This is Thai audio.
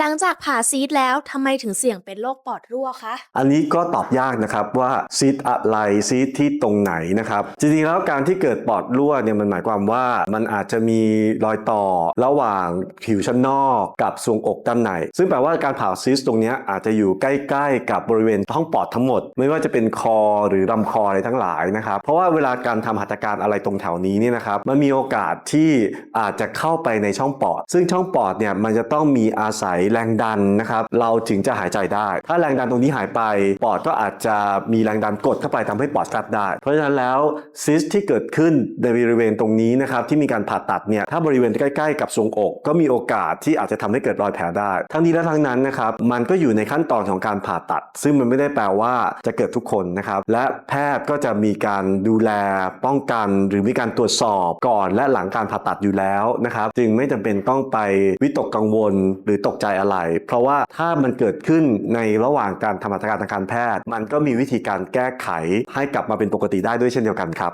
หลังจากผ่าซีดแล้วทำไมถึงเสี่ยงเป็นโรคปอดรั่วคะ อันนี้ก็ตอบยากนะครับว่าซีดอะไรซีดที่ตรงไหนนะครับจริงๆแล้วการที่เกิดปอดรั่วเนี่ยมันหมายความว่ามันอาจจะมีรอยต่อระหว่างผิวชั้นนอกกับทรวงอกด้านในซึ่งแปลว่าการผ่าซีสตรงนี้อาจจะอยู่ใกล้ๆกับบริเวณท้องปอดทั้งหมด ไม่ว่าจะเป็นคอหรือลำคออะไรทั้งหลายนะครับเพราะว่าเวลาการทำหัตถการอะไรตรงแถวนี้เนี่ยนะครับมันมีโอกาสที่อาจจะเข้าไปในช่องปอด ซึ่งช่องปอดเนี่ยมันจะต้องมีอาศัยแรงดันนะครับเราถึงจะหายใจได้ ถ้าแรงดันตรงนี้หายไปปอดก็อาจจะมีแรงดันกดเข้าไปทำให้ปอดกัดได้ เพราะฉะนั้นแล้วซิสที่เกิดขึ้นในบริเวณตรงนี้นะครับที่มีการผ่าตัดเนี่ยถ้าบริเวณใกล้ๆกับทรวงอก ก็มีโอกาสที่อาจจะทำให้เกิดรอยแผลได้ ทั้งนี้และทั้งนั้นนะครับมันก็อยู่ในขั้นตอนของการผ่าตัด ซึ่งมันไม่ได้แปลว่าจะเกิดทุกคนนะครับและแพทย์ก็จะมีการดูแลป้องกัน หรือมีการตรวจสอบก่อน และหลังการผ่าตัดอยู่แล้วนะครับจึงไม่จำเป็นต้องไปวิตกกังวลหรือตกใจอะไร เพราะว่าถ้ามันเกิดขึ้นในระหว่างการทำหัตถการทางการแพทย์ มันก็มีวิธีการแก้ไขให้กลับมาเป็นปกติได้ด้วยเช่นเดียวกันครับ